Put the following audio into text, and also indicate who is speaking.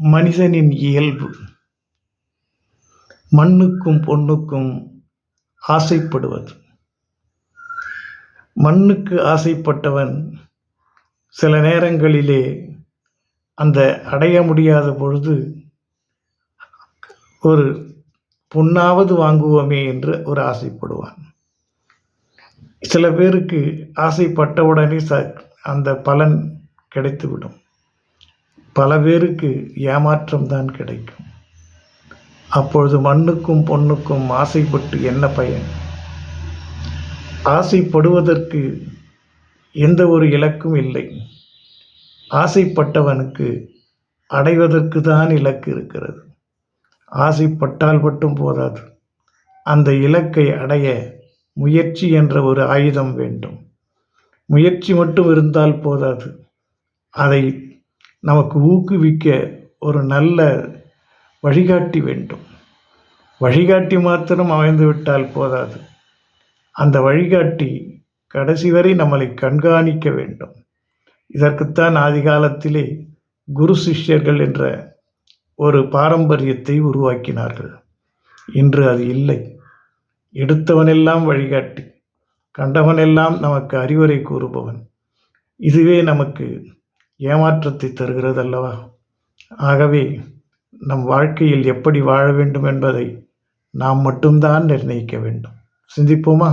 Speaker 1: மனிதனின் இயல்பு. மண்ணுக்கும் பொண்ணுக்கும் ஆசைப்படுவது. மண்ணுக்கு ஆசைப்பட்டவன் சில நேரங்களிலே அந்த அடைய முடியாத பொழுது ஒரு பொன்னாவது வாங்குவோமே என்று ஒரு ஆசைப்படுவான். சில பேருக்கு ஆசைப்பட்டவுடனே ச அந்த பலன் கிடைத்துவிடும். பல பேருக்கு ஏமாற்றம் தான் கிடைக்கும். அப்பொழுது மண்ணுக்கும் பொண்ணுக்கும் ஆசைப்பட்டு என்ன பயன்? ஆசைப்படுவதற்கு எந்த ஒரு இலக்கும் இல்லை. ஆசைப்பட்டவனுக்கு அடைவதற்கு தான் இலக்கு இருக்கிறது. ஆசைப்பட்டால் மட்டும் போதாது. அந்த இலக்கை அடைய முயற்சி என்ற ஒரு ஆயுதம் வேண்டும். முயற்சி மட்டும் இருந்தால் போதாது. அதை நமக்கு ஊக்குவிக்க ஒரு நல்ல வழிகாட்டி வேண்டும். வழிகாட்டி மாத்திரம் அமைந்து விட்டால் போதாது. அந்த வழிகாட்டி கடைசி வரை நம்மளை கண்காணிக்க வேண்டும். இதற்குத்தான் ஆதி காலத்திலே குரு சிஷ்யர்கள் என்ற ஒரு பாரம்பரியத்தை உருவாக்கினார்கள். இன்று அது இல்லை. எடுத்தவனெல்லாம் வழிகாட்டி கண்டவனெல்லாம் நமக்கு அறிவுரை கூறுபவன். இதுவே நமக்கு ஏமாற்றத்தை தருகிறது அல்லவா ஆகவே நம் வாழ்க்கையில் எப்படி வாழ வேண்டும் என்பதை நாம் மட்டும்தான் நிர்ணயிக்க வேண்டும். சிந்திப்போமா?